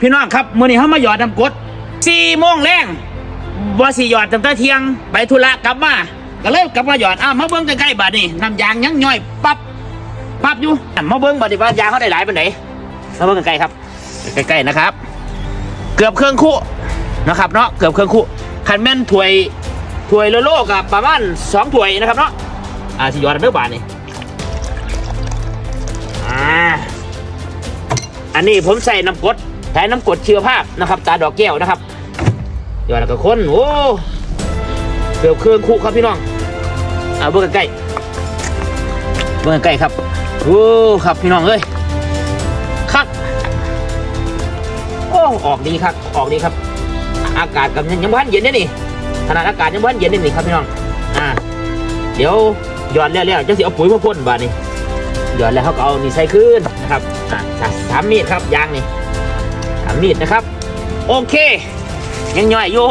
พี่น้องครับมื้อนี้เฮามาหยอดน้ำกรด4โมงแรงบ่สิหยอดตั้งแต่เที่ยง ไปธุระกลับมาก็เลยกลับมาหยอดอ้าวมาเบิ่งใกล้ๆบัดนี้น้ำยางยังย่อยปั๊บปั๊บอยู่มาเบิ่งบัดนี้ว่ายางเขาได้หลายปานใดมาเบิ่งใกล้ๆครับใกล้ๆนะครับ เกือบเครื่องคู่นะครับเนาะเกือบเครื่องคู่คันแม่นถวยถวยโลๆกับประมาณ2ถ้วยนะครับเนาะอ่าสิหยอดเด้อบาดนี้อ่าอันนี้ผมใส่น้ำกด ใช้น้ำกรดเชื้อภาพนะครับ ตาดอกแก้วนะครับเดี๋ยวเราก็คนโอ้เกือบเครื่องคุครับพี่น้องเอาเบิ่งใกล้เบิ่งใกล้ครับโอ้ครับพี่น้องเอ้ยคับโอ้ออกดีครับออกดีครับ อากาศกับยังบ้านเย็นได้นี่ขนาดอากาศยังบ้านเย็นได้นี่ครับพี่น้องอ่าเดี๋ยวหยอดแล้วๆจะสิเอาปุ๋ยมาพ่นบาดนี้หยอดแล้วเขาก็เอานี่ใส่ขึ้นนะครับอะสาสามมีดครับยางนี่ามมีดนะครับ โอเค ยังย่อยอยู่